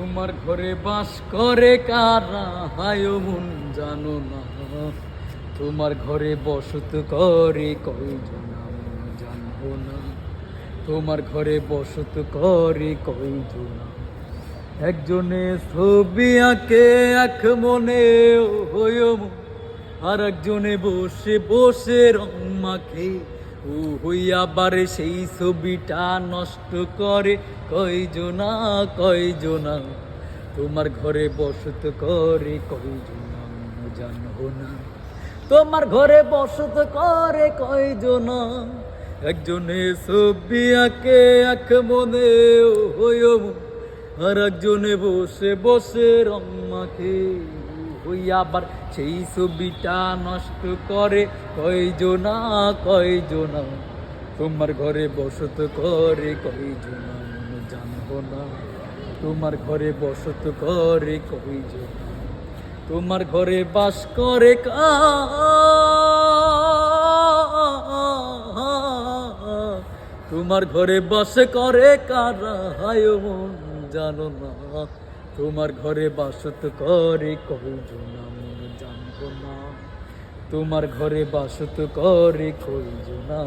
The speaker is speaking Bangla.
তোমার ঘরে বাস করে কারা? হায় মন জানো না। তোমার ঘরে বসত করে কয়জন জানো না। তোমার ঘরে বসত করে কয়জন একজনে ছবি আঁকে এক মনে মন, আর একজনে বসে বসে রং মাখে। ও হইয়া বারে সেই ছবিটা নষ্ট করে কয়জনা কয়জনা তোমার ঘরে বসত করে কয়জনা জানো না। তোমার ঘরে বসত করে কয়জনা একজনে ছবি আঁকে, এক মনে হইও আর একজনে বসে বসে রং মাখে। ওই আবার সেই ছবিটা নষ্ট করে কয়জনা কয়জনা তোমার ঘরে বসত করে কয়জনা জানব না। তোমার ঘরে বসত করে কয়জনা তোমার ঘরে বাস করে কা তোমার ঘরে বাস করে কারা? হায় মন জানো না। তোমার ঘরে বাসত করে কয়জনা মন জানব না। তোমার ঘরে বাসত করে কয়জনা